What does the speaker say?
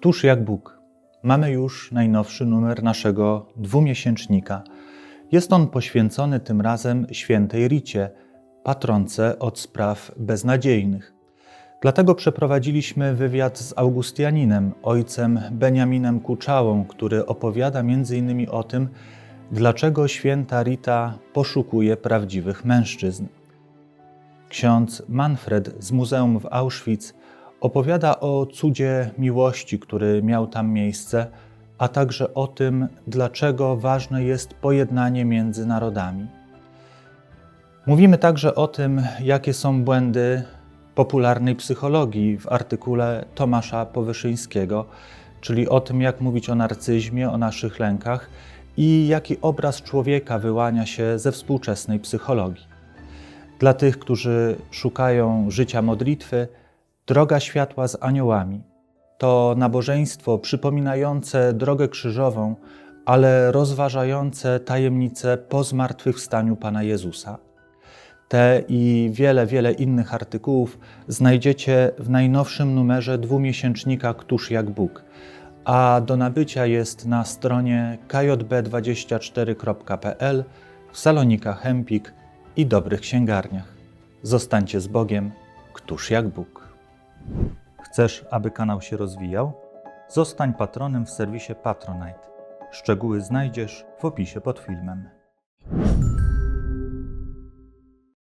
Któż jak Bóg? Mamy już najnowszy numer naszego dwumiesięcznika. Jest on poświęcony tym razem świętej Ricie, patronce od spraw beznadziejnych. Dlatego przeprowadziliśmy wywiad z Augustianinem, ojcem Beniaminem Kuczałą, który opowiada m.in. o tym, dlaczego święta Rita poszukuje prawdziwych mężczyzn. Ksiądz Manfred z Muzeum w Auschwitz opowiada o cudzie miłości, który miał tam miejsce, a także o tym, dlaczego ważne jest pojednanie między narodami. Mówimy także o tym, jakie są błędy popularnej psychologii w artykule Tomasza Powyszyńskiego, czyli o tym, jak mówić o narcyzmie, o naszych lękach i jaki obraz człowieka wyłania się ze współczesnej psychologii. Dla tych, którzy szukają życia modlitwy, droga światła z aniołami to nabożeństwo przypominające drogę krzyżową, ale rozważające tajemnice po zmartwychwstaniu Pana Jezusa. Te i wiele, wiele innych artykułów znajdziecie w najnowszym numerze dwumiesięcznika Któż jak Bóg, a do nabycia jest na stronie kjb24.pl, w salonikach Empik i dobrych księgarniach. Zostańcie z Bogiem, Któż jak Bóg. Chcesz, aby kanał się rozwijał? Zostań patronem w serwisie Patronite. Szczegóły znajdziesz w opisie pod filmem.